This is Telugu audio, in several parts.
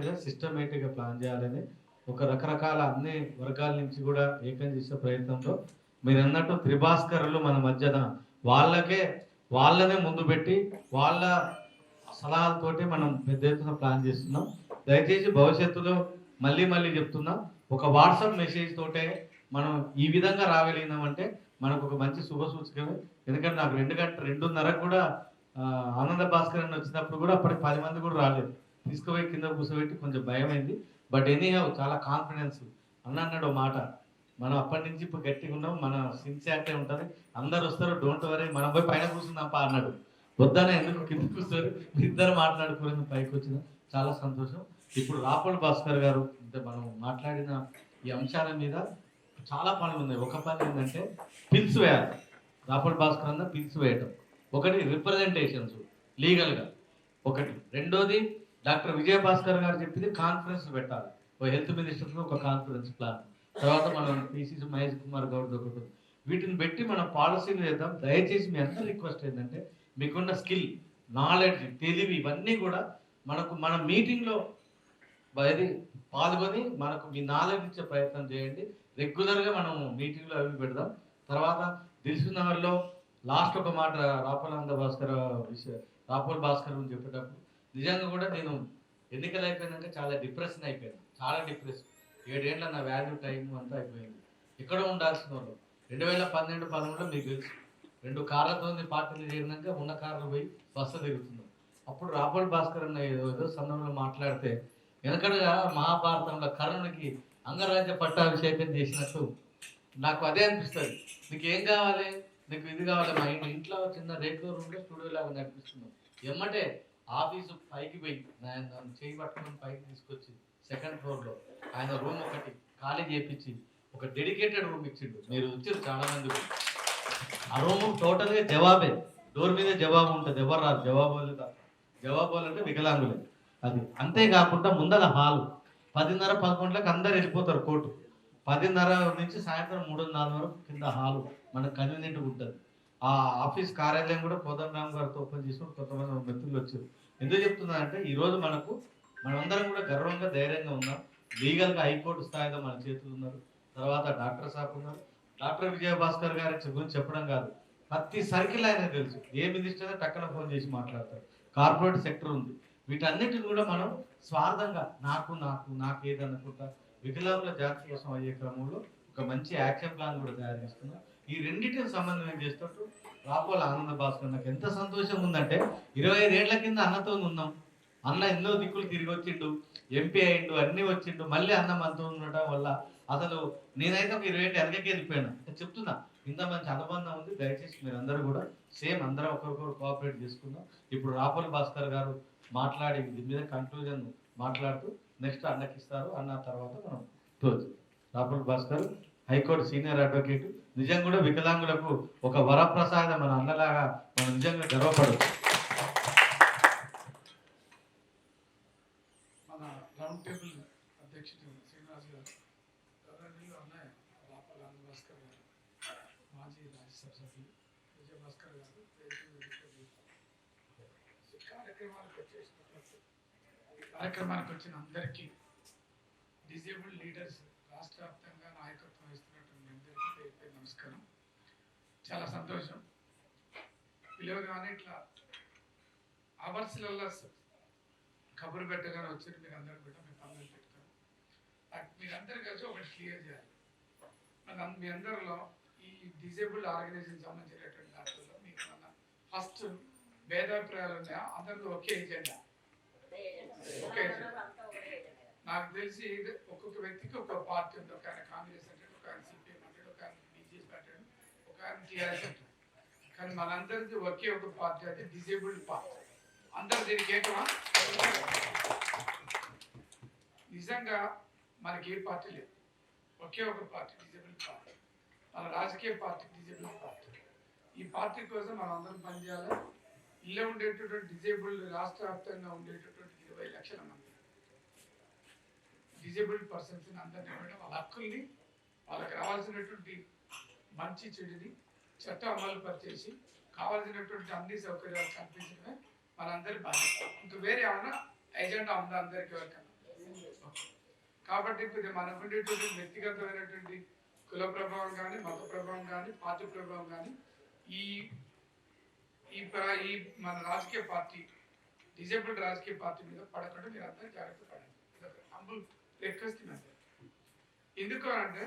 ప్లాన్గా సిస్టమేటిక్గా ప్లాన్ చేయాలని ఒక రకరకాల అన్ని వర్గాల నుంచి కూడా ఏకం చేసే ప్రయత్నంలో మీరు అన్నట్టు త్రిభాస్కరులు మన మధ్యన వాళ్ళకే వాళ్ళనే ముందు పెట్టి వాళ్ళ సలహాలతోటి మనం పెద్ద ఎత్తున ప్లాన్ చేస్తున్నాం. దయచేసి భవిష్యత్తులో మళ్ళీ మళ్ళీ చెప్తున్నా ఒక వాట్సాప్ మెసేజ్ తోటే మనం ఈ విధంగా రాగలిగినామంటే మనకు ఒక మంచి శుభ సూచకమే. ఎందుకంటే నాకు రెండు గంట రెండున్నరకు కూడా ఆనంద భాస్కర్ అని వచ్చినప్పుడు కూడా అప్పటికి పది మంది కూడా రాలేదు. తీసుకుపోయి కింద కూర్చోబెట్టి కొంచెం భయం అయింది బట్ ఎనీ చాలా కాన్ఫిడెన్స్ అన్న అన్నాడు మాట. మనం అప్పటి నుంచి ఇప్పుడు గట్టిగా ఉన్నాం మన సిన్సియారిటీ ఉంటుంది. అందరు వస్తారు డోంట్ వరీ మనం పోయి పైన కూర్చుందాంపా అన్నాడు. వద్దానే ఎందుకు కింద కూర్చోరు? ఇద్దరు మాట్లాడుకోవడం పైకి వచ్చిన చాలా సంతోషం. ఇప్పుడు రాపల్ భాస్కర్ గారు అంటే మనం మాట్లాడిన ఈ అంశాల మీద చాలా పనులు ఉన్నాయి. ఒక పని ఏంటంటే పిల్స్ వేయాలి. రాపల్ భాస్కర్ అన్న పిల్స్ వేయటం. ఒకటి రిప్రజెంటేషన్స్ లీగల్గా ఒకటి. రెండోది డాక్టర్ విజయ భాస్కర్ గారు చెప్పింది కాన్ఫరెన్స్ పెట్టాలి. ఓ హెల్త్ మినిస్టర్లో ఒక కాన్ఫరెన్స్ ప్లాన్ తర్వాత మనం పిసిసి మహేష్ కుమార్ గౌడ్ ఒకటి వీటిని పెట్టి మన పాలసీలు చేద్దాం దయచేసి మీ అందరి రిక్వెస్ట్ ఏంటంటే మీకున్న స్కిల్ నాలెడ్జ్ తెలివి ఇవన్నీ కూడా మనకు మన మీటింగ్లో అది పాల్గొని మనకు మీ నాలెడ్జ్ ఇచ్చే ప్రయత్నం చేయండి. రెగ్యులర్గా మనం మీటింగ్లో అవి పెడదాం. తర్వాత దిల్సునగర్లో లాస్ట్ ఒక మాట రాపలానంద భాస్కర్ విషయ రాపల్ భాస్కర్ అని చెప్పేటప్పుడు నిజంగా కూడా నేను ఎన్నికలు అయిపోయినాక చాలా డిప్రెషన్ అయిపోయాను. చాలా డిప్రెషన్. ఏడేళ్ళ నా వాల్యూ టైం అంతా అయిపోయింది. ఎక్కడో ఉండాల్సిన వాళ్ళు. రెండు వేల పన్నెండు పదమూడులో మీకు తెలుసు. రెండు కార్లతో పార్టీలు చేరినాక ఉన్న కార్లు పోయి బస్సు తిరుగుతున్నాం అప్పుడు రాపల్ భాస్కర్ అన్న ఏదో సందర్భంలో మాట్లాడితే వెనకడగా మహాభారతంలో కర్ణునికి అంగరాజ్య పట్టాభిషేకం చేసినట్టు నాకు అదే అనిపిస్తుంది. నీకు ఏం కావాలి? నీకు ఇది కావాలి. మా ఇంటి ఇంట్లో చిన్న రేకుల రూమ్లో స్టూడియో లాగా నడిపిస్తున్నాం ఆఫీసు పైకి పోయి ఆయన నన్ను చేయి పట్టుకుని పైకి తీసుకొచ్చి సెకండ్ ఫ్లోర్లో ఆయన రూమ్ ఒకటి ఖాళీ చేయించి ఒక డెడికేటెడ్ రూమ్ ఇచ్చిండు. మీరు వచ్చారు చాలా మంది ఆ రూమ్ టోటల్గా జవాబే. డోర్ మీద జవాబు ఉంటుంది. ఎవరు రాదు జవాబు వాళ్ళు జవాబు అంటే వికలాంగులే. అది అంతేకాకుండా ముందర హాలు. పదిన్నర పదకొండులకు అందరు వెళ్ళిపోతారు కోర్టు. పదిన్నర నుంచి సాయంత్రం మూడు నాలుగు వరకు కింద హాలు. మనకు కన్వీనియంట్గా ఉంటుంది. ఆ ఆఫీస్ కార్యాలయం కూడా కోదండరామ్ గారితో ఓపెన్ చేసుకుని కొంతమంది మిత్రులు వచ్చారు. ఎందుకు చెప్తున్నా అంటే ఈ మనకు మనందరం కూడా గర్వంగా ధైర్యంగా ఉన్నాం. లీగల్గా హైకోర్టు స్థాయిలో మన చేతులు ఉన్నారు. తర్వాత డాక్టర్ సాబ్ ఉన్నారు. డాక్టర్ విజయ భాస్కర్ గారి గురించి చెప్పడం కాదు. ప్రతి సర్కిల్ ఆయన తెలుసు. ఏ మినిస్టర్ టక్కన ఫోన్ చేసి మాట్లాడతారు. కార్పొరేట్ సెక్టర్ ఉంది. వీటన్నిటిని కూడా మనం స్వార్థంగా నాకు నాకు నాకు ఏదనుకుంటా వికలాంగుల జాతి కోసం అయ్యే క్రమంలో ఒక మంచి యాక్షన్ ప్లాన్ కూడా తయారు చేస్తున్నాం. ఈ రెండింటిని సమన్వయం చేస్తూ రాపోల ఆనంద భాస్కర్ నాకు ఎంత సంతోషం ఉందంటే ఇరవై ఐదేళ్ళ కింద అన్నతో ఉన్నాం. అన్న ఎన్నో దిక్కులు తిరిగి వచ్చిండు ఎంపీ అయిండు అన్ని వచ్చిండు మళ్ళీ అన్న మనతో ఉండటం వల్ల అసలు నేనైతే ఒక ఇరవై ఏళ్ళు వెనకకి వెళ్ళిపోయాను చెప్తున్నా ఇంత మంచి అనుబంధం ఉంది దయచేసి మీరు అందరూ కూడా సేమ్ అందరం ఒకరికొకరు కోఆపరేట్ చేసుకుందాం. ఇప్పుడు రాపల్ భాస్కర్ గారు మాట్లాడి దీని మీద కన్క్లూజన్ మాట్లాడుతూ నెక్స్ట్ అన్నకి ఇస్తారు అన్న తర్వాత మనం close Rapal Bhaskar high court senior advocate నిజంగా కూడా వికలాంగులకు ఒక వరప్రసాదం మన అన్నలాగా మనం నిజంగా గర్వపడవచ్చు మన రౌండ్ టేబుల్ అధ్యక్షుడు శ్రీనివాస్ గారు గౌరవనీయులు అన్నయ్య రాపాల భాస్కర్ గారు మాజీ రాజ్యసభ సభ్యులు విజయ భాస్కర్ గారు. కార్యక్రమానికి వచ్చేసినటువంటి కార్యక్రమానికి వచ్చిన అందరికీ డిజేబుల్ లీడర్స్ రాష్ట్ర వ్యాప్తంగా నాయకత్వం వహిస్తున్నటువంటి అందరికీ పేరు పేరు నమస్కారం చాలా సంతోషం. పిలవగానే ఇట్లా అవర్స్లల్లో కబురు పెట్టగానే వచ్చి మీరు అందరూ కూడా మీ పనులు పెడతారు నాకు మీరందరూ కలిసి ఒకటి క్లియర్ చేయాలి. మీ అందరిలో ఈ డిజేబుల్డ్ ఆర్గనైజేషన్ సంబంధించినటువంటి దాంట్లో మీకు మన ఫస్ట్ భేదాభిప్రాయాలు ఉన్నాయా? అందరిలో ఒకే ఎజెండా ఒకే ఎజెండా నాకు తెలిసి ఒక్కొక్క వ్యక్తికి ఒక్కొక్క పార్టీ ఉంది ఒక ఆయన కాంగ్రెస్ అంటే ఒక ఆయన సిపిఎం అంటాడు ఒక ఆయన బీజేపీ అంటాడు ఒక టీఆర్ఎస్ కానీ మనందరిది ఒకే ఒక పార్టీ అంటే డిజేబుల్డ్ పార్టీ అందరు దీనికి ఏకమా నిజంగా మనకి ఏ పార్టీ లేదు. ఒకే ఒక పార్టీ డిజేబుల్ పార్టీ మన రాజకీయ పార్టీ డిజేబుల్ పార్టీ ఈ పార్టీ కోసం మనం అందరం పనిచేయాలి ఇల్లు ఉండేటటువంటి డిజేబుల్ రాష్ట్ర వ్యాప్తంగా ఉండేటటువంటి ఇరవై లక్షల మంది. డిజేబుల్డ్ పర్సన్స్ని అందరినీ వాళ్ళ హక్కుల్ని వాళ్ళకి రావాల్సినటువంటి మంచి చెడుని చట్ట అమలు పరిచేసి కావాల్సినటువంటి అన్ని సౌకర్యాలు కల్పించడమే మనందరి బాధ్యత. ఇంకా వేరే ఏమైనా ఎజెండా ఉందా అందరికీ ఎవరికైనా కాబట్టి కొద్దిగా మనకు ఉండేటువంటి వ్యక్తిగతమైనటువంటి కుల ప్రభావం కానీ మత ప్రభావం కానీ పార్టీ ప్రభావం కానీ ఈ ఈ ఈ మన రాజకీయ పార్టీ డిజేబుల్డ్ రాజకీయ పార్టీ మీద పడకుండా మీరు అందరూ జాగ్రత్త పడండి. అంబుల్ రిక్వెస్ట్ ఎందుకు అంటే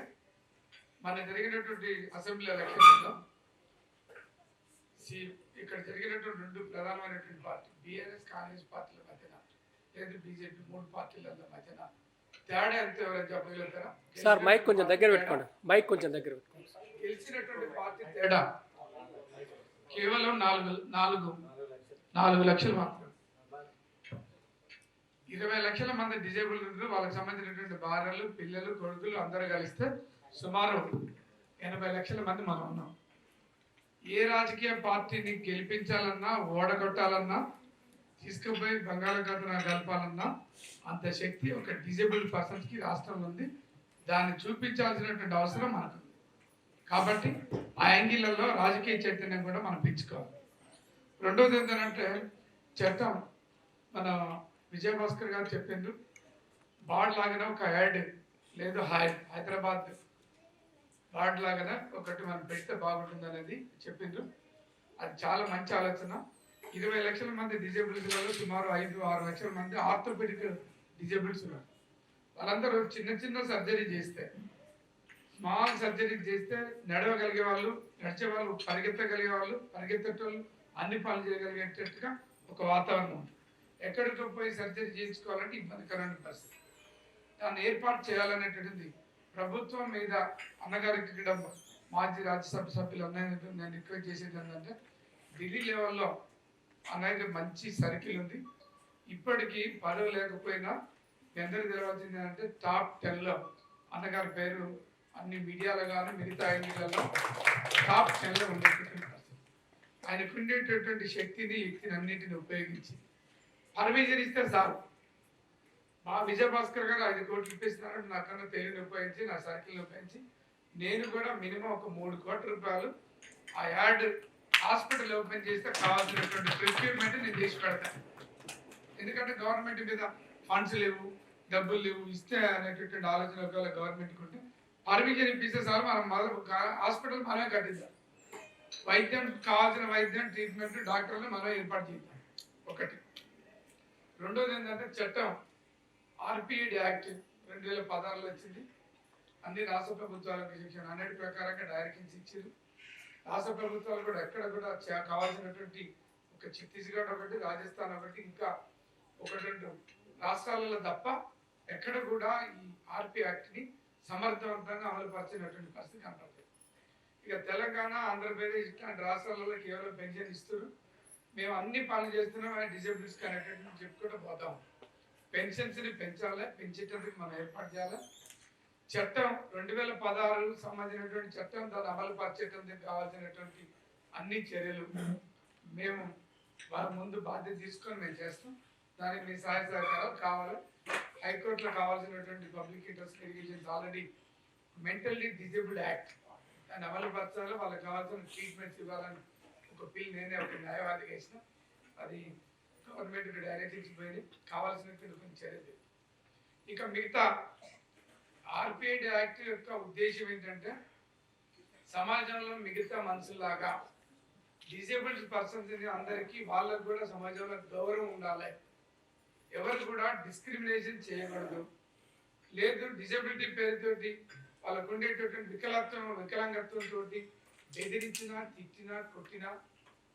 మన జరిగినటువంటి అసెంబ్లీ ఎలక్షన్లో సి ఇక్కడ జరిగినటువంటి రెండు ప్రధానమైనటువంటి పార్టీ బీఆర్ఎస్ కాంగ్రెస్ పార్టీల మధ్యన లేదు బీజేపీ మూడు పార్టీల మధ్యన తేడా ఎంత ఎవరైనా చెప్పగలుగుతారా? సార్ మైక్ కొంచెం దగ్గర పెట్టుకోండి. మైక్ కొంచెం దగ్గర పెట్టుకోండి గెలిచినటువంటి పార్టీ తేడా కేవలం నాలుగు నాలుగు నాలుగు లక్షలు మాత్రం ఇరవై లక్షల మంది డిజేబుల్ వాళ్ళకి సంబంధించినటువంటి భార్యలు పిల్లలు కొడుకులు అందరూ కలిస్తే సుమారు ఎనభై లక్షల మంది మనం ఉన్నాం. ఏ రాజకీయ పార్టీని గెలిపించాలన్నా ఓడగొట్టాలన్నా తీసుకుపోయి బంగాళాఖాతం గడపాలన్నా అంత శక్తి ఒక డిజేబుల్డ్ పర్సన్స్కి రాష్ట్రంలో ఉంది. దాన్ని చూపించాల్సినటువంటి అవసరం మనకు. కాబట్టి ఆ యాంగిళ్ళలో రాజకీయ చైతన్యం కూడా మనం పెంచుకోవాలి. రెండోది ఏంటంటే చట్టం. మన విజయభాస్కర్ గారు చెప్పిండ్రు బాడ్ లాగిన ఒక యాడ్ లేదు హై హైదరాబాద్ బాడ్ లాగా ఒకటి మనం పెడితే బాగుంటుంది అనేది చెప్పిండ్రు. అది చాలా మంచి ఆలోచన. ఇరవై లక్షల మంది డిజేబుల్స్లలో సుమారు ఐదు ఆరు లక్షల మంది ఆర్థోపెడిక్ డిజేబుల్స్ ఉన్నారు. వాళ్ళందరూ చిన్న చిన్న సర్జరీ చేస్తే స్మాల్ సర్జరీ చేస్తే నడవగలిగే వాళ్ళు నడిచే వాళ్ళు పరిగెత్తగలిగే వాళ్ళు పరిగెత్తేటోళ్ళు అన్ని పనులు చేయగలిగేటట్టుగా ఒక వాతావరణం ఉంది. ఎక్కడికి పోయి సర్జరీ చేయించుకోవాలంటే ఇబ్బందికరమైన పరిస్థితి. దాన్ని ఏర్పాటు చేయాలనేటువంటిది ప్రభుత్వం మీద అన్నగారికి ఇక్కడ మాజీ రాజ్యసభ సభ్యులు అన్నయ్య నేను రిక్వెస్ట్ చేసేది ఏంటంటే ఢిల్లీ లెవెల్లో అన్నయ్యకి మంచి సర్కిల్ ఉంది. ఇప్పటికీ పదవి లేకపోయినా ఎందరికి అందరికీ తెలవాల్సింది టాప్ టెన్లో అన్నగారి పేరు అన్ని మీడియాలో కానీ మిగతా ఎన్నికల్లో టాప్ టెన్లో ఉండేటువంటి ఆయనకుండేటటువంటి ఆయనకు ఉండేటటువంటి శక్తిని యుక్తిని అన్నింటిని ఉపయోగించి పర్మిషన్ ఇస్తే సార్. మా విజయభాస్కర్ గారు ఐదు కోట్లు ఇప్పిస్తున్నారు. నాకన్నా తెలివిని ఉపయోగించి నా సర్కిల్ని ఉపయోగించి నేను కూడా మినిమం ఒక మూడు కోట్ల రూపాయలు ఆ యాడ్ హాస్పిటల్ ఓపెన్ చేస్తే కావాల్సినటువంటి ప్రిక్యూర్మెంట్ నేను చేసి పెడతాను ఎందుకంటే గవర్నమెంట్ మీద ఫండ్స్ లేవు డబ్బులు లేవు ఇస్తే అనేటటువంటి ఆలోచన ఒకవేళ గవర్నమెంట్కి ఉంటే పర్మిషన్ ఇప్పిస్తే సార్ మనం మొదలు హాస్పిటల్ మనమే కట్టిద్దాం. వైద్యం కావాల్సిన వైద్యం ట్రీట్మెంట్ డాక్టర్లు మనం ఏర్పాటు చేద్దాం. ఒకటి. రెండోది ఏంటంటే చట్టం. ఆర్పిఐడి యాక్ట్ రెండు వేల పదహారులో వచ్చింది. అన్ని రాష్ట్ర ప్రభుత్వాలకు శిక్షణ అన్నిటి ప్రకారంగా డైరెక్షన్స్ ఇచ్చారు. రాష్ట్ర ప్రభుత్వాలు కూడా ఎక్కడ కూడా కావాల్సినటువంటి ఒక ఛత్తీస్గఢ్ ఒకటి రాజస్థాన్ ఒకటి ఇంకా ఒకటి రెండు రాష్ట్రాలలో తప్ప ఎక్కడ కూడా ఈ ఆర్పి యాక్ట్ని సమర్థవంతంగా అమలు పరిచినటువంటి పరిస్థితి కనపడుతుంది ఇక తెలంగాణ ఆంధ్రప్రదేశ్ ఇట్లాంటి రాష్ట్రాలలో కేవలం పెన్షన్ ఇస్తారు మేము అన్ని పనులు చేస్తున్నాం డిజబిలిటీస్ కనెక్టెడ్ చెప్పుకుంటూ పోతాం. పెన్షన్స్ని పెంచాలి పెంచేటందుకు మనం ఏర్పాటు చేయాలి. చట్టం రెండు వేల పదహారు సంబంధించినటువంటి చట్టం దాన్ని అమలు పరిచేటందుకు కావాల్సినటువంటి అన్ని చర్యలు మేము వారి ముందు బాధ్యత తీసుకొని మేము చేస్తాం. దానికి మీ సహాయ సహకారాలు కావాలి. హైకోర్టులో కావాల్సినటువంటి public interest litigations already mentally disabled act. దాన్ని అమలు పరచాలి. వాళ్ళకి కావాల్సిన ట్రీట్మెంట్స్ ఇవ్వాలని ఒక బిల్ నేనే ఒక న్యాయవాదిగా వేసిన. అది గవర్నమెంట్ డైరెక్ట్ పోయింది. కావాల్సినటువంటి కొన్ని చర్యలు ఇక మిగతా ఆర్పిఐ యాక్ట్ యొక్క ఉద్దేశం ఏంటంటే సమాజంలో మిగతా మనుషుల్లాగా డిజేబుల్డ్ పర్సన్స్ అందరికీ వాళ్ళకు కూడా సమాజంలో గౌరవం ఉండాలి. ఎవరు కూడా డిస్క్రిమినేషన్ చేయకూడదు. లేదు డిజబిలిటీ పేరుతోటి వాళ్ళకు ఉండేటటువంటి వికలత్వం వికలాంగత్వం తోటి బెదిరించినా తిట్టినా కొట్టినా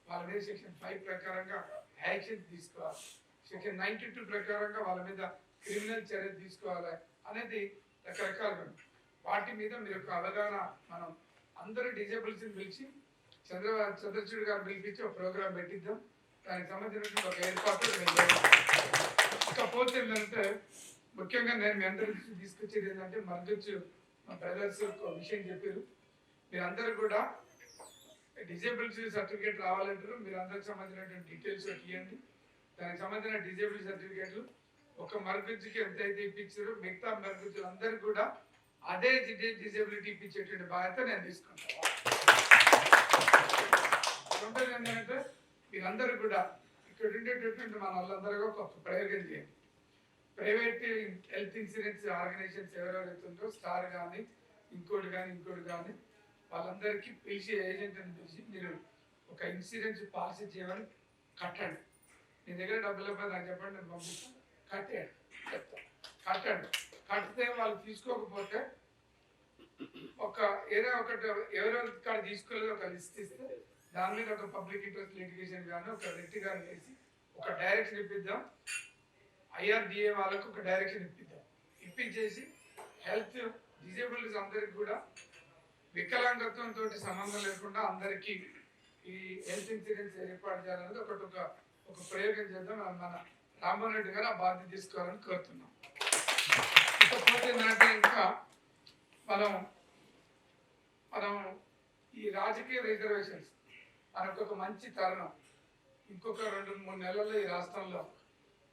వాళ్ళ మీద సెక్షన్ ఫైవ్ ప్రకారంగా యాక్షన్ తీసుకోవాలి. సెక్షన్ నైన్టీ టూ ప్రకారంగా వాళ్ళ మీద క్రిమినల్ చర్య తీసుకోవాలి అనేది రకరకాలుగా వాటి మీద మీరు ఒక అవగాహన మనం అందరూ డిజేబుల్స్ పిలిచి చంద్ర చంద్రచూడ్ గారు పిలిపించి ఒక ప్రోగ్రామ్ పెట్టిద్దాం. దానికి సంబంధించినటువంటి ఒక ఏర్పాటు మేము ఇకపోతే ఏంటంటే ముఖ్యంగా నేను మీ అందరికీ తీసుకొచ్చేది ఏంటంటే మద్దతు మా బ్రదర్స్ ఒక విషయం చెప్పారు. మీరందరూ కూడా డిజేబిలిటీ సర్టిఫికేట్ రావాలంటారు మీరు అందరికి సంబంధించినటువంటి డీటెయిల్స్ ఇవ్వండి దానికి సంబంధించిన డిజేబిలిటీ సర్టిఫికేట్లు ఒక మరుగుజ్జుకి ఎంత అయితే ఇప్పించారో మిగతా మరుగుజ్జులు అందరూ కూడా అదే డిజేబిలిటీ ఇప్పించేటువంటి బాధ్యత నేను తీసుకుంటాను. రెండోది ఏంటంటే మీరందరూ కూడా ఇక్కడ ఉండేటటువంటి మన వాళ్ళందరూ ఒక ప్రయోగం చేయండి. ప్రైవేట్ హెల్త్ ఇన్సూరెన్స్ ఆర్గనైజేషన్స్ ఎవరెవరైతే ఉంటారో స్టార్ కానీ ఇంకోటి కానీ ఇంకోటి కానీ వాళ్ళందరికీ పిలిచి ఏజెంట్ అని పిలిచి మీరు ఒక ఇన్సూరెన్స్ పాలసీ చేయమని కట్టండి. మీ దగ్గర డబ్బులు ఇవ్వదు నాకు చెప్పండి నేను పంపిస్తాను. కట్టేయండి చెప్తాను కట్టండి. కడితే వాళ్ళు తీసుకోకపోతే ఒక ఏదో ఒకటి ఎవరెవరి కాడ తీసుకోలేదు ఒక లిస్ట్ ఇస్తే దాని మీద ఒక పబ్లిక్ ఇంట్రెస్ట్ లిటిగేషన్ కానీ ఒక రెట్ కానీ వేసి ఒక డైరెక్షన్ ఇప్పిద్దాం. ఐఆర్డిఏ వాళ్ళకు ఒక డైరెక్షన్ ఇప్పిద్దాం. ఇప్పించేసి హెల్త్ డిజేబుల్స్ అందరికి కూడా వికలాంగత్వంతో సంబంధం లేకుండా అందరికీ ఈ హెల్త్ ఇన్సూరెన్స్ ఏర్పాటు చేయాలనేది ఒకటి ఒక ఒక ప్రయోగం చేద్దాం. మన రామ్మోహన్ రెడ్డి గారు ఆ బాధ్యత తీసుకోవాలని కోరుతున్నాం. ఇకపోతే ఏంటంటే ఇంకా మనం మనం ఈ రాజకీయ రిజర్వేషన్స్ మనకు ఒక మంచి తరుణం. ఇంకొక రెండు మూడు నెలల్లో ఈ రాష్ట్రంలో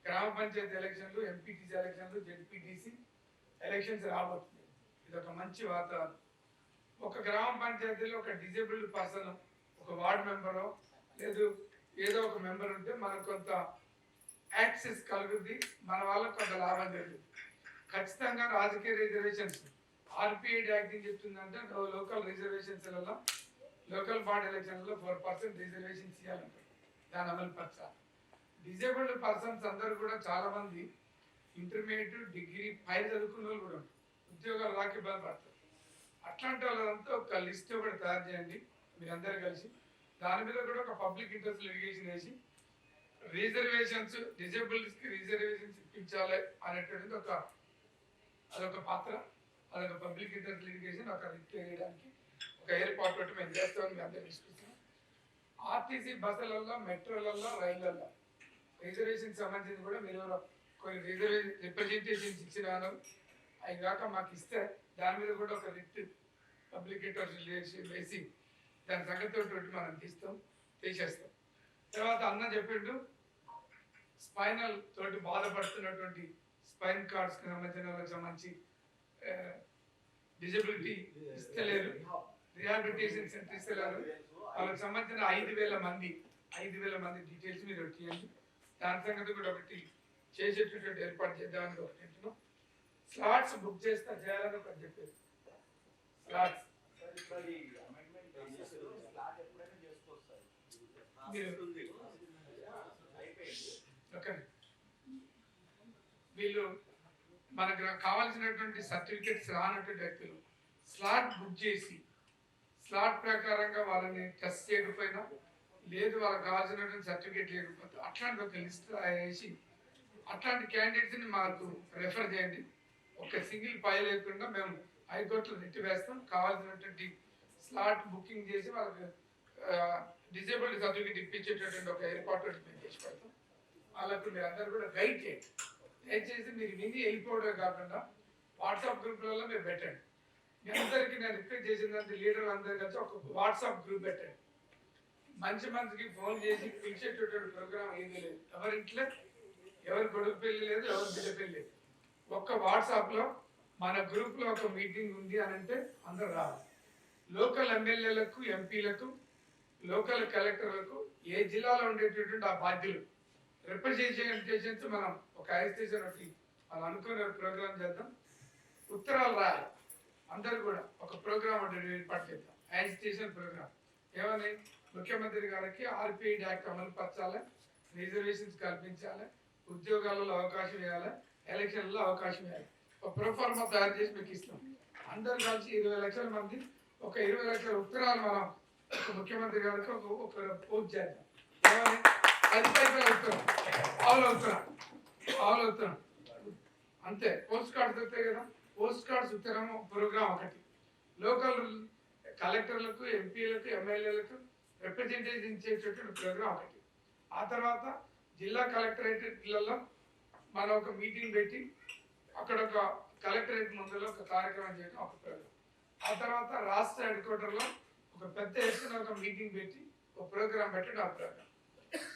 గ్రామ పంచాయతీ ఎలక్షన్లు ఎంపీటీసీ ఎలక్షన్లు జెడ్పీటీసీ ఎలక్షన్స్ రాబోతుంది ఇది ఒక మంచి వాతావరణం. ఒక గ్రామ పంచాయతీలో ఒక డిజేబుల్డ్ పర్సన్ ఒక వార్డ్ మెంబరో లేదు ఏదో ఒక మెంబర్ ఉంటే మనకు కొంత యాక్సెస్ కలుగుద్ది మన వాళ్ళకు కొంత లాభం జరుగుతుంది ఖచ్చితంగా రాజకీయ రిజర్వేషన్స్ ఆర్పిఐ యాక్ట్ ఏం చెప్తుందంటే లోకల్ రిజర్వేషన్స్లలో లోకల్ బాడీ ఎలక్షన్లలో ఫోర్ పర్సెంట్ రిజర్వేషన్స్ ఇవ్వాలంటారు దాని అమలు పరచాలి. డిజేబుల్డ్ పర్సన్స్ అందరూ కూడా చాలామంది ఇంటర్మీడియట్ డిగ్రీ పై చదువుకున్న వాళ్ళు కూడా ఉంటారు. ఉద్యోగాలు రాక ఇబ్బంది పడతారు అట్లాంటి వాళ్ళంతా ఒక లిస్ట్ ఒకటి తయారు చేయండి మీరందరూ కలిసి. దాని మీద కూడా ఒక పబ్లిక్ ఇంట్రెస్ట్ లిటిగేషన్ వేసి రిజర్వేషన్స్ డిజేబుల్స్కి రిజర్వేషన్స్ ఇప్పించాలి అనేటువంటిది ఒక అదొక పాత్ర అదొక పబ్లిక్ ఇంట్రెస్ట్ లిటిగేషన్ ఒక రిట్ వేయడానికి ఒక ఏర్పాటు ఒకటి మేము చేస్తామని మీ అందరూ తీసుకొస్తాం ఆర్టీసీ బస్సులలో మెట్రోలలో రైళ్ళలో రిజర్వేషన్ సంబంధించి కూడా మీరు కొన్ని రిజర్వేషన్ రిప్రజెంటేషన్స్ ఇచ్చినాను. అవి కాక మాకు ఇస్తే దాని మీద కూడా ఒక రిట్ పబ్లిక్ చేసి వేసి దాని సంగతి మనం తీస్తాం తీసేస్తాం. తర్వాత అన్న చెప్పిండు స్పైనల్ తోటి బాధపడుతున్నటువంటి స్పైన్ కార్డ్స్కి సంబంధించిన వాళ్ళకి సంబంధించి డిజబిలిటీ ఇస్తలేరు. రిహాబిలిటేషన్ సెంటర్ ఇస్తలేరు. వాళ్ళకి సంబంధించిన ఐదు వేల మంది ఐదు వేల మంది డీటెయిల్స్ మీరు ఒకటి దాని సంగతి కూడా ఒకటి చేసేటటువంటి ఏర్పాటు చేద్దామని ఒకటి స్లాట్స్ బుక్ చేస్తా చేయాలని ఒకటి చెప్పారు స్లాట్స్. మీరు. ఓకే. వీళ్ళు మనకు కావాల్సినటువంటి సర్టిఫికెట్స్ రానటువంటి వ్యక్తులు స్లాట్ బుక్ చేసి స్లాట్ ప్రకారంగా వాళ్ళని టెస్ట్ చేయకపోయినా లేదు వాళ్ళకి కావాల్సినటువంటి సర్టిఫికేట్ లేకపోతే అట్లాంటి ఒక లిస్ట్ రాసి అట్లాంటి క్యాండిడేట్స్ని మాకు రెఫర్ చేయండి. ఒక సింగిల్ పై లేకుండా మేము హైకోర్టులో నెట్టి వేస్తాం. కావాల్సినటువంటి స్లాట్ బుకింగ్ చేసి వాళ్ళకి డిజేబుల్డ్ సర్టిఫికేట్ ఇప్పించేటటువంటి ఒక ఏర్పాటు మేము చేసి పెడతాం. వాళ్ళకు మీరు కూడా గైడ్ చేయండి. దయచేసి మీరు విని వెళ్ళిపోవడమే కాకుండా వాట్సాప్ గ్రూప్లలో మీరు పెట్టండి. మీ అందరికీ నేను రిక్వెస్ట్ చేసిందంటే లీడర్లు అందరు కలిసి ఒక వాట్సాప్ గ్రూప్ పెట్టండి. మంచి మంచికి ఫోన్ చేసి పిలిచేటటువంటి ప్రోగ్రామ్ ఏమీ లేదు. ఎవరింట్లో ఎవరి కొడుకు పెళ్ళి లేదు ఎవరి బిడ్డ పెళ్ళి లేదు. ఒక్క వాట్సాప్లో మన గ్రూప్లో ఒక మీటింగ్ ఉంది అని అంటే అందరు రావాలి. లోకల్ ఎమ్మెల్యేలకు ఎంపీలకు లోకల్ కలెక్టర్లకు ఏ జిల్లాలో ఉండేటటువంటి ఆ బాధ్యులు రిప్రజెంటేషన్స్ మనం ఒక ఐస్టేషన్ ఒకటి వాళ్ళు అనుకునే ప్రోగ్రామ్ చేద్దాం. ఉత్తరాలు రాయాలి. అందరు కూడా ఒక ప్రోగ్రామ్ ఒకటి ఏర్పాటు చేద్దాం. యాజిటేషన్ ప్రోగ్రామ్ ఏమని? ముఖ్యమంత్రి గారికి ఆర్పిఐ యాక్ట్ అమలు పరచాలి. రిజర్వేషన్స్ కల్పించాలి. ఉద్యోగాలలో అవకాశం ఇవ్వాలి. ఎలక్షన్లో అవకాశం ఒక ప్రొఫార్మా తయారు చేసి మీకు ఇస్తాం. అందరు కలిసి ఇరవై లక్షల మంది ఒక ఇరవై లక్షల ఉత్తరాలు మనం ఒక ముఖ్యమంత్రి గారికి ఒక ఒక పోస్ట్ చేద్దాం. ఏమని? పది పైసలు ఉత్తరం ఆవులు ఉత్తరం ఆవులు ఉత్తరం అంతే. పోస్ట్ కార్డ్స్ వస్తాయి కదా. పోస్ట్ కార్డ్స్ ఉత్తరం ప్రోగ్రామ్ ఒకటి. లోకల్ కలెక్టర్లకు ఎంపీలకు ఎమ్మెల్యేలకు రిప్రజెంటేషన్ ఇచ్చేటటువంటి ప్రోగ్రామ్ ఒకటి. ఆ తర్వాత జిల్లా కలెక్టరేట్లలో మన ఒక మీటింగ్ పెట్టి అక్కడ ఒక కలెక్టరేట్ ముందులో ఒక కార్యక్రమం చేయడం ఒక ఆ తర్వాత రాష్ట్ర హెడ్ క్వార్టర్లో ఒక పెద్ద ఎత్తున ఒక మీటింగ్ పెట్టి ఒక ప్రోగ్రాం పెట్టడం ఆ ప్రోగ్రాం.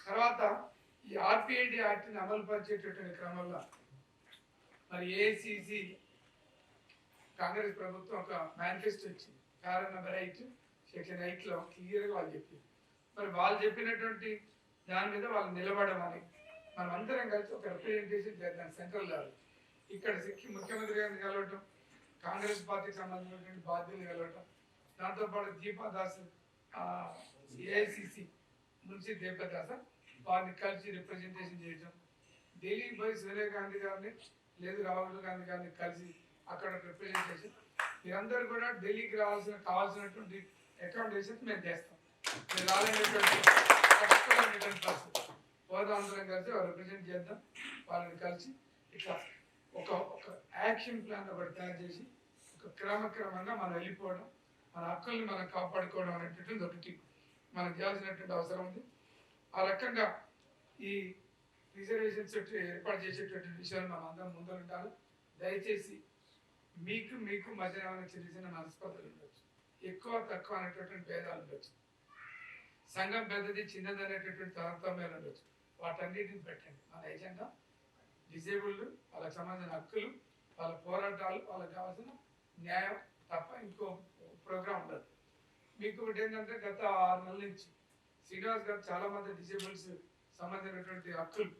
తర్వాత ఈ ఆర్పిఐడి యాక్ట్ని అమలు పరిచేటటువంటి క్రమంలో మరి ఏసీసీ కాంగ్రెస్ ప్రభుత్వం ఒక మేనిఫెస్టో ఇచ్చింది. ప్యారా నెంబర్ ఎయిట్ సెక్షన్ ఎయిట్లో క్లియర్గా వాళ్ళు చెప్పింది మరి వాళ్ళు చెప్పినటువంటి దాని మీద వాళ్ళు నిలబడమని మనం అందరం కలిసి ఒక రిప్రజెంటేషన్ చేద్దాం సెంట్రల్ లెవెల్ ఇక్కడ సిక్కిం ముఖ్యమంత్రి గారిని కలవటం కాంగ్రెస్ పార్టీకి సంబంధించినటువంటి బాధ్యులు కలవటం దాంతోపాటు దీపాదాస్ ఏఐసిసి మున్సి దీపదాస వారిని కలిసి రిప్రజెంటేషన్ చేయటం. ఢిల్లీ పోయి సోనియా గాంధీ గారిని లేదు రాహుల్ గాంధీ గారిని కలిసి అక్కడ రిప్రజెంటేషన్ మీరందరూ కూడా ఢిల్లీకి రావాల్సిన కావాల్సినటువంటి అకామిడేషన్ మేము చేస్తాం. మీరు రాలేనటువంటి కష్టమైనటువంటి పరిస్థితి. పోదాం అందరం కలిసి రిప్రజెంట్ చేద్దాం. వాళ్ళని కలిసి ఇట్లా ఒక ఒక యాక్షన్ ప్లాన్ ఒకటి తయారు చేసి ఒక క్రమక్రమంగా మనం వెళ్ళిపోవడం మన హక్కుల్ని మనం కాపాడుకోవడం అనేటువంటిది ఒకటి మనం చేయాల్సినటువంటి అవసరం ఉంది. ఆ రకంగా ఈ రిజర్వేషన్స్ ఏర్పాటు చేసేటువంటి విషయాలు మనం అందరం ముందుంటారు దయచేసి మీకు మీకు మధ్యన చిన్న చిన్న మనస్పర్ధలు ఉండొచ్చు. ఎక్కువ తక్కువ అనేటటువంటి భేదాలు ఉండొచ్చు. సంఘం పెద్దది చిన్నది అనేటటువంటి తారతమ్యాలు ఉండొచ్చు. వాటన్నిటిని పెట్టండి. మన ఎజెండా డిజేబుల్డ్ వాళ్ళకి సంబంధించిన హక్కులు వాళ్ళ పోరాటాలు వాళ్ళకి కావాల్సిన న్యాయం తప్ప ఇంకో ప్రోగ్రాం ఉండదు. మీకు ఒకటి ఏంటంటే గత ఆరు నెలల నుంచి శ్రీనివాస్ గారు చాలా మంది డిజేబుల్స్ సంబంధించినటువంటి హక్కులు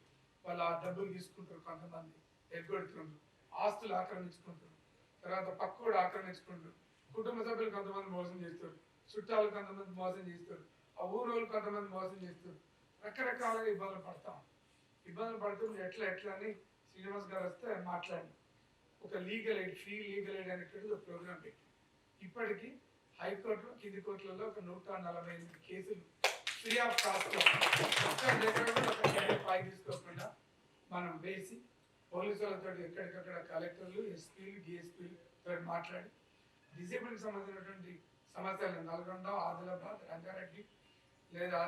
వాళ్ళ ఆ డబ్బులు తీసుకుంటారు కొంతమంది ఎగ్గొడుతున్నారు ఆస్తులు ఆక్రమించుకుంటారు తర్వాత పక్కోడు ఆక్రమించుకుంటారు కుటుంబ సభ్యులు కొంతమంది మోసం చేస్తారు చుట్టాలు కొంతమంది మోసం చేస్తారు ఆ ఊరోళ్ళు కొంతమంది మోసం చేస్తారు రకరకాలుగా ఇబ్బందులు పడతాం. ఇబ్బందులు పడుతుంది ఎట్లా ఎట్లా అని శ్రీనివాస్ గారు వస్తే మాట్లాడి ఒక legal aid free legal aid అనేటువంటిది ఒక ప్రోగ్రామ్ పెట్టి ఇప్పటికీ హైకోర్టులో కింది కోర్టులలో ఒక నూట నలభై ఎనిమిది కేసులు ఫ్రీ ఆఫ్ కాస్ట్ తీసుకోకుండా మనం వేసి పోలీసులతో ఎక్కడికక్కడ కలెక్టర్లు ఎస్పీలు డిఎస్పీలు తోటి మాట్లాడి డిసేబుల్కి సంబంధించినటువంటి సమస్యలు నల్గొండ ఆదిలాబాద్ రంగారెడ్డి లేదా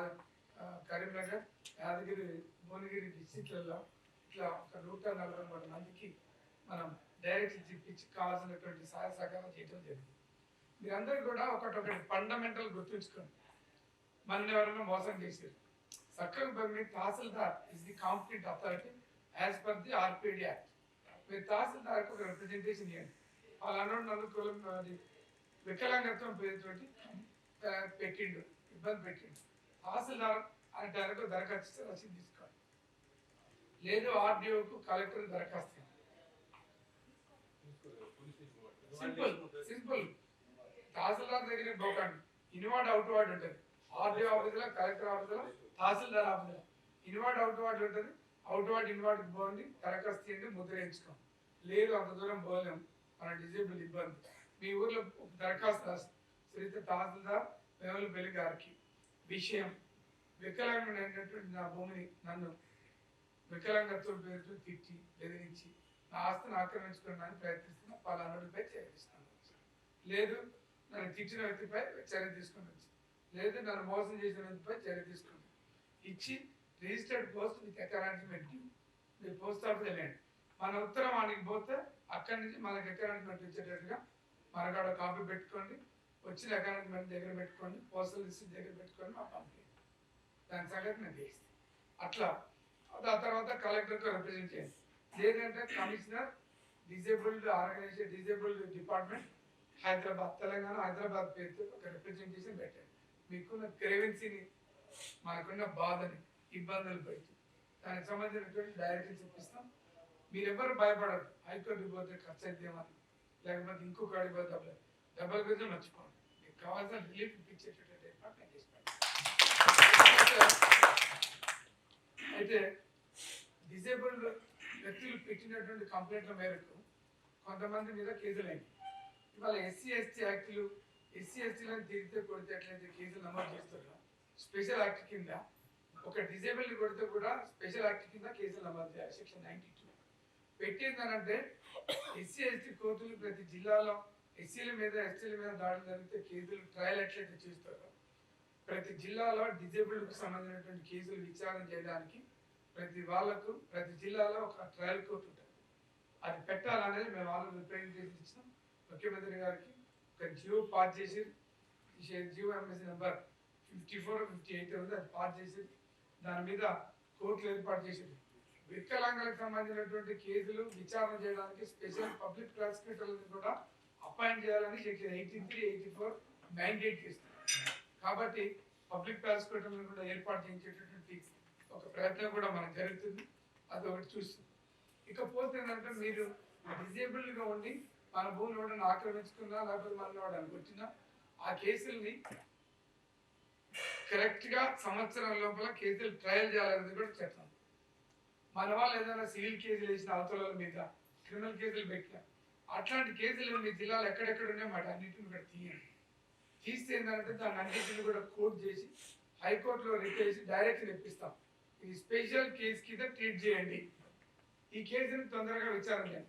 కరీంనగర్ యాదగిరి భువనగిరి డిస్టిక్లలో ఇట్లా ఒక నూట నలభై మూడు మందికి మనం డైరెక్ట్ చూపించి కావాల్సినటువంటి సహాయ సహకారం చేయడం జరిగింది. మీరందరూ కూడా ఒకటి ఫండమెంటల్ గుర్తుంచుకోండి. మన ఎవరైనా మోసం చేశారు. చక్కగా మీ tahsildar is the competent authority as per the RPD act మీరు తహసీల్దార్కి ఒక రిప్రజెంటేషన్ ఇవ్వండి. వాళ్ళు అన్నోడు నన్ను వికలాంగత్వం పేరుతోటి పెట్టిండు ఇబ్బంది పెట్టిండు. తహసీల్దార్ అని డైరెక్టర్ దరఖాస్తు ఇస్తే రసీదు తీసుకోండి లేదు ఆర్డీఓకు కలెక్టర్ దరఖాస్తు సింపుల్ సింపుల్. తహసీల్దార్ దగ్గర పోకండి ఇన్వార్డ్ అవుట్ వార్డ్ ఉంటుంది. ఆర్డీఓ ఆఫీసులో కలెక్టర్ ఆఫీసులో తహసీల్దార్ ఆఫీసులో ఇన్వార్డ్ అవుట్ వార్డ్ ఉంటుంది. అవుట్ వార్డ్ ఇన్వార్డ్కి పోండి దరఖాస్తు చేయండి ముద్ర లేదు అంత దూరం పోలేం. మన డిజేబుల్ ఇబ్బంది. మీ ఊర్లో దరఖాస్తు రాసి. శ్రీత తహసీల్దార్ పెళ్ళి గారికి. విషయం వికలాంగుడైనటువంటి నా భూమిని నన్ను వికలాంగత్వం పేరుతో తిట్టి బెదిరించి నా ఆస్తిని ఆక్రమించుకోవడానికి ప్రయత్నిస్తున్న పలానుడిపై చర్య లేదు నన్ను తిట్టిన వ్యక్తిపై చర్య తీసుకుని లేదు నన్ను మోసం చేసిన వ్యక్తిపై చర్య తీసుకుని ఇచ్చి registered post with acknowledgement due మీరు పోస్ట్ ఆఫీస్ వెళ్ళండి మన ఉత్తరం వానికి పోతే అక్కడి నుంచి మనకి అకారాంజ్మెంట్ ఇచ్చేటట్టుగా మనకాడ కాపీ పెట్టుకోండి. వచ్చిన అకారాంజ్మెంట్ దగ్గర పెట్టుకోండి పోస్టల్ రిసీట్ దగ్గర పెట్టుకోండి మా పంపించండి దాని సంగతి నేను చేస్తాను అట్లా. ఆ తర్వాత కలెక్టర్కి రిప్రజెంట్ చేయండి లేదంటే commissioner disabled organisation disabled department Hyderabad Telangana Hyderabad పేరుతో ఒక రిప్రజెంటేషన్ పెట్టండి మీకున్న క్రేవెన్సీని మనకున్న బాధని ఇబ్బందులు పెట్టి దానికి సంబంధించినటువంటి డైరెక్షన్ చూపిస్తాం. మీరెవ్వరు భయపడరు. హైకోర్టు పోతే ఖర్చు అయితేమని లేకపోతే ఇంకొక అడిగిపోతే డబ్బులు డబ్బుల గురించి మర్చిపోండి మీకు కావాల్సిన రిలీఫ్ ఇప్పించేటటువంటి ఏర్పాటు నేను చేసి అయితే డిజేబుల్డ్ వ్యక్తులు పెట్టినటువంటి కంప్లైంట్ల మేరకు కొంతమంది మీద కేసులు అయినాయి ఇవాళ ఎస్సీ ఎస్టీ యాక్టులు ఎస్సీ ఎస్టీలను తిరిగితే కొడితే ఎట్లయితే కేసులు నమోదు చేస్తున్నారు. స్పెషల్ యాక్ట్ కింద ఒక డిజేబుల్డ్ కొడితే కూడా స్పెషల్ యాక్ట్ కింద కేసులు నమోదు చేయాలి. Section ninety two. పెట్టిందనంటే SC ST కోర్టులు ప్రతి జిల్లాలో ఎస్సీల మీద ఎస్టీల మీద దాడులు జరిగితే కేసులు ట్రయల్ ఎట్లయితే చేస్తారో. ప్రతి జిల్లాలో డిజేబుల్డ్కి సంబంధించినటువంటి కేసులు విచారణ చేయడానికి ప్రతి వాళ్ళకు ప్రతి జిల్లాలో ఒక ట్రయల్ కోర్టు ఉంటుంది. అది పెట్టాలనేది మేము వాళ్ళు రిప్రజెంటేషన్ ఇచ్చినాం. ముఖ్యమంత్రి గారికి ఒక జియో పాస్ చేసి geo MSc number fifty four fifty eight ఉంది అది పాస్ చేసి దాని మీద కోర్టులు ఏర్పాటు చేసింది. వికలాంగులకు సంబంధించినటువంటి కేసులు విచారణ చేయడానికి స్పెషల్ పబ్లిక్ ప్రాసిక్యూటర్లను కూడా అపాయింట్ చేయాలని section eighty three eighty four mandate చేస్తుంది. కాబట్టి పబ్లిక్ ప్రాసిక్యూటర్లను కూడా ఏర్పాటు చేయించేటటువంటి ఒక ప్రయత్నం కూడా మనకు జరుగుతుంది. అది ఒకటి చూస్తుంది. ఇకపోతే ఏంటంటే మీరు డిజేబుల్డ్గా ఉండి మన భూమిని ఎవడన్నా ఆక్రమించుకున్నా లేకపోతే మన వాడు వచ్చినా ఆ కేసుల్ని కరెక్ట్గా సంవత్సరం లోపల కేసులు ట్రయల్ చేయాలనేది కూడా చెప్తాం మన వాళ్ళు ఏదైనా సివిల్ కేసులు వేసిన అవతల మీద క్రిమినల్ కేసులు పెట్టినా అట్లాంటి కేసులు మీ జిల్లాలో ఎక్కడెక్కడ ఉన్నాయో మాట అన్నింటిని కూడా తీయండి. తీస్తే ఏంటంటే దాన్ని అన్నింటిని కూడా కోర్ట్ చేసి హైకోర్టులో రిట్ చేసి డైరెక్ట్ తెప్పిస్తాం ఇది స్పెషల్ కేసు కింద ట్రీట్ చేయండి. ఈ కేసుని తొందరగా విచారణ చేయండి.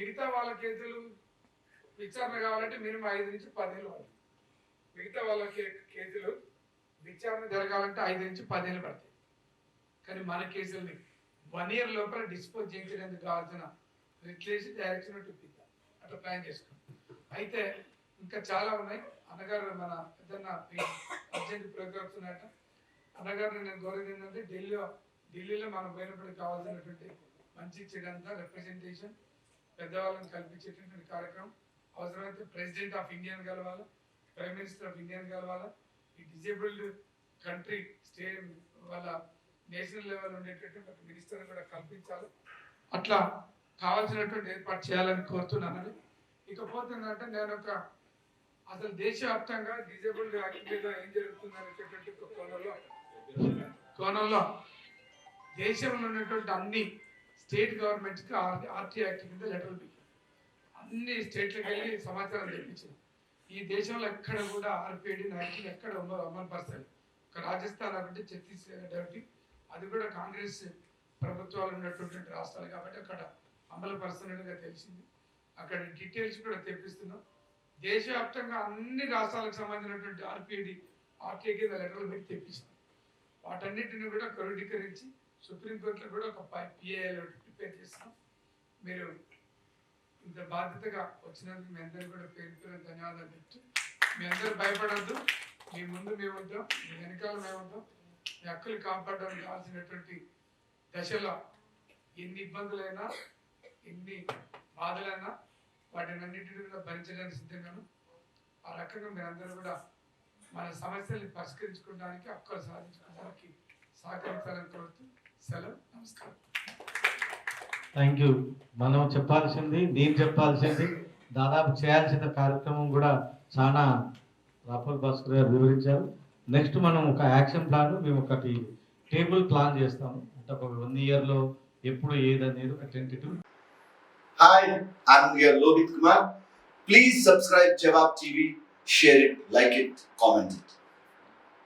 మిగతా వాళ్ళ కేసులు విచారణ కావాలంటే మినిమం ఐదు నుంచి పదేళ్ళు పడుతుంది మిగతా వాళ్ళ కే- కేసులు విచారణ జరగాలంటే ఐదు నుంచి పదేళ్ళు పడతాయి. కానీ మన కేసుల్ని వన్ ఇయర్ లోపల డిస్పోజ్ చేయించడానికి కావాల్సిన రిట్లేసి డైరెక్షన్ ఇప్పిద్దాం. అట్లా ప్లాన్ చేసుకుంటాం అయితే ఇంకా చాలా ఉన్నాయి. అన్నగారు మన ఏదన్నా అర్జెంట్ ప్రోగ్రామ్స్ ఉన్నాయట. అన్నగారు నేను కోరేది ఏంటంటే ఢిల్లీలో ఢిల్లీలో మనం పోయినప్పుడు కావాల్సినటువంటి మంచి చెడంతా రిప్రజెంటేషన్ పెద్దవాళ్ళని కల్పించేటటువంటి కార్యక్రమం. అవసరమైతే ప్రెసిడెంట్ ఆఫ్ ఇండియాని కలవాలి ప్రైమ్ మినిస్టర్ ఆఫ్ ఇండియన్ కలవాలి. ఈ డిజేబుల్డ్ కంట్రీ స్టేట్ వాళ్ళ నేషనల్ లెవెల్ ఉండేటటువంటి మినిస్టర్ కూడా కల్పించాలి. అట్లా కావాల్సినటువంటి ఏర్పాటు చేయాలని కోరుతున్నానని ఇకపోతే ఏంటంటే నేను ఒక అసలు దేశవ్యాప్తంగా డిజేబుల్డ్ యాక్ట్ మీద ఏం జరుగుతుంది అనేటటువంటి కోణంలో కోణంలో దేశంలో ఉన్నటువంటి అన్ని స్టేట్ గవర్నమెంట్స్కి ఆర్టీ యాక్ట్ కింద లెటర్లు పెట్టారు. అన్ని స్టేట్లకు వెళ్ళి సమాచారం తెప్పించారు. ఈ దేశంలో ఎక్కడ కూడా ఆర్పిఐడి యాక్ట్ ఎక్కడ అమలు పరచాలి ఒక రాజస్థాన్ అంటే ఛత్తీస్గఢ్ అది కూడా కాంగ్రెస్ ప్రభుత్వాలు ఉన్నటువంటి రాష్ట్రాలు కాబట్టి అక్కడ అమలుపరుస్తున్నట్టుగా తెలిసింది. అక్కడ డీటెయిల్స్ కూడా తెప్పిస్తున్నాం. దేశవ్యాప్తంగా అన్ని రాష్ట్రాలకు సంబంధించినటువంటి ఆర్పిడి ఆర్టీఏ కింద లెటర్లు పెట్టి తెప్పిస్తాం వాటన్నిటిని కూడా క్రోడీకరించి సుప్రీంకోర్టులో కూడా ఒక పిఏఎల్ ప్రిపేర్ చేస్తాం మీరు ఇంత బాధ్యతగా వచ్చినందుకు మీ అందరికీ కూడా పేరు పేరు ధన్యవాదాలు చెప్తూ మీ అందరూ భయపడద్దు. మీ ముందు మేము ఉంటాం మీ వెనకాల మేము ఉంటాం. మీ హక్కులు కాపాడడానికి కావాల్సినటువంటి దశలో ఎన్ని ఇబ్బందులైనా ఎన్ని బాధలైనా వాటిని అన్నింటినీ కూడా భరించడానికి సిద్ధంగాను ఆ రకంగా మీరందరూ కూడా మన సమస్యల్ని పరిష్కరించుకోవడానికి హక్కులు సాధించుకోవడానికి సహకరించాలని కోరుతూ సెలవు. నమస్కారం. థ్యాంక్ యూ మనం చెప్పాల్సింది నేను చెప్పాల్సింది దాదాపు చేయాల్సిన కార్యక్రమం కూడా చాలా రాఫుల్ భాస్కర్ గారు వివరించారు నెక్స్ట్ మనం ఒక యాక్షన్ ప్లాన్ మేము ఒకటి టేబుల్ ప్లాన్ చేస్తాము. అంటే ఒక వన్ ఇయర్లో ఎప్పుడు ఏదనేది ఒక tentative Hi, I'm here Lohit Kumar. Please subscribe Jawab TV, share it, like it, comment it.